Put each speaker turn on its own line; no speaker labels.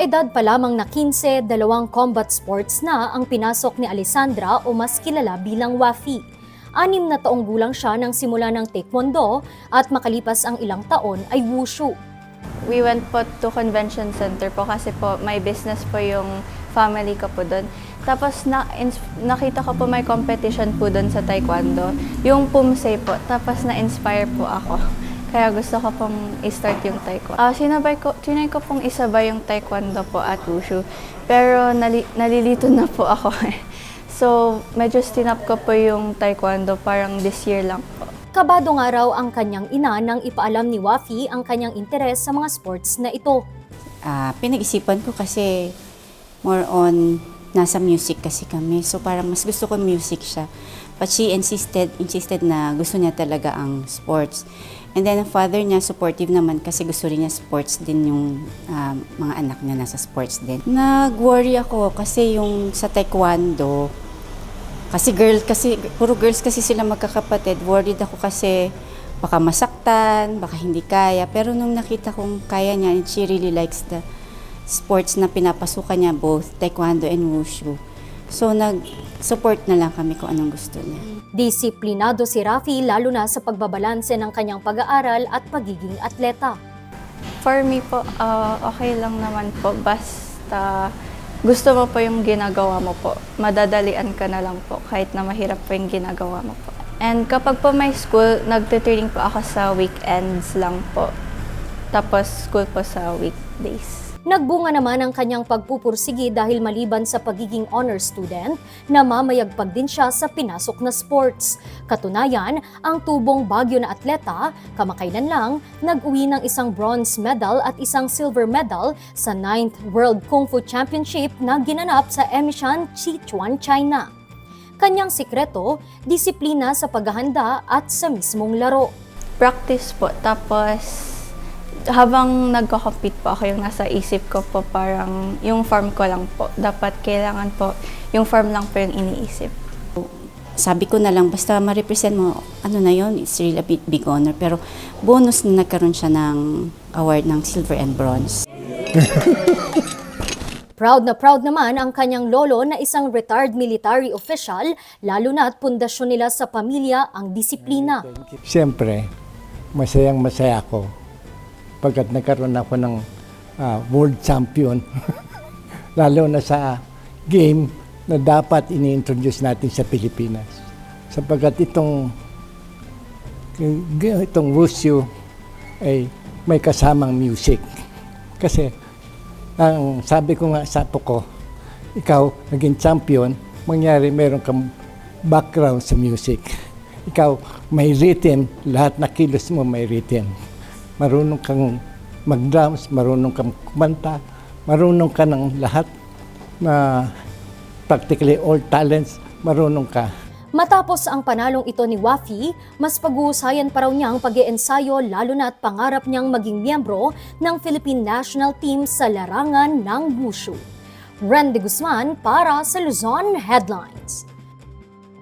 edad pa lamang na 15, dalawang combat sports na ang pinasok ni Alessandra o mas kilala bilang Wafi. Anim na taong gulang siya nang simula ng taekwondo at makalipas ang ilang taon ay wushu.
We went po to convention center po kasi po may business po yung family ko po doon. Tapos na, nakita ko po may competition po doon sa taekwondo. Yung pumse po. Tapos na-inspire po ako. Kaya gusto ko pong i-start yung taekwondo. Ah, sinabay ko, trinay ko pong isabay yung taekwondo po at wushu. Pero nali, nalilito na po ako eh. So, medyo stinap ko po yung taekwondo parang this year lang po.
Kabado nga raw ang kanyang ina nang ipaalam ni Wafi ang kanyang interes sa mga sports na ito.
Ah, pinag-isipan ko kasi more on nasa music kasi kami. So parang mas gusto ko music siya. But she insisted, insisted na gusto niya talaga ang sports. And then ang father niya supportive naman kasi gusto rin niya sports din yung ah, mga anak niya nasa sports din. Nag-worry ako kasi yung sa taekwondo, kasi girl kasi puro girls kasi sila magkakapatid. Worried ako kasi baka masaktan, baka hindi kaya. Pero nung nakita kong kaya niya and she really likes the sports na pinapasukan niya both taekwondo and wushu. So nag-support na lang kami kung anong gusto niya.
Disiplinado si Rafi lalo na sa pagbabalanse ng kanyang pag-aaral at pagiging atleta.
For me po, ah, okay lang naman po. Basta gusto mo po yung ginagawa mo po. Madadalian ka na lang po kahit na mahirap po yung ginagawa mo po. And kapag po may school, nagtuturing po ako sa weekends lang po. Tapos school po sa weekdays.
Nagbunga naman ang kanyang pagpupursigi dahil maliban sa pagiging honor student, namamayagpag din siya sa pinasok na sports. Katunayan, ang tubong bagyo na atleta, kamakailan lang, nag-uwi ng isang bronze medal at isang silver medal sa 9th World Kung Fu Championship na ginanap sa Emishan, Sichuan, China. Kanyang sikreto, disiplina sa paghahanda at sa mismong laro.
Practice po. Tapos habang nagko-compete po ako, yung nasa isip ko po parang yung form ko lang po. Dapat kailangan po, yung form lang po yung iniisip.
Sabi ko na lang, basta ma-represent mo, ano na yon it's really a big, big honor. Pero bonus na nagkaroon siya ng award ng silver and bronze.
Proud na proud naman ang kanyang lolo na isang retired military official, lalo na at pundasyon nila sa pamilya ang disiplina.
Siyempre, masayang masaya ako pagkat nagkaroon ako ng ah, world champion. Lalo na sa game na dapat ini-introduce natin sa Pilipinas. Sapagkat itong itong wushu ay may kasamang music. Kasi ang sabi ko nga sa apo ko, ikaw naging champion, mangyari meron kang background sa music. Ikaw may rhythm, lahat na kilos mo may rhythm. Marunong kang mag-drums, marunong kang kumanta, marunong ka ng lahat na practically all talents, marunong ka.
Matapos ang panalong ito ni Wafi, mas pag-uusayan pa raw niya ang pag ensayo lalo na at pangarap niyang maging miyembro ng Philippine National Team sa larangan ng Wushu. Randy Guzman para sa Luzon Headlines.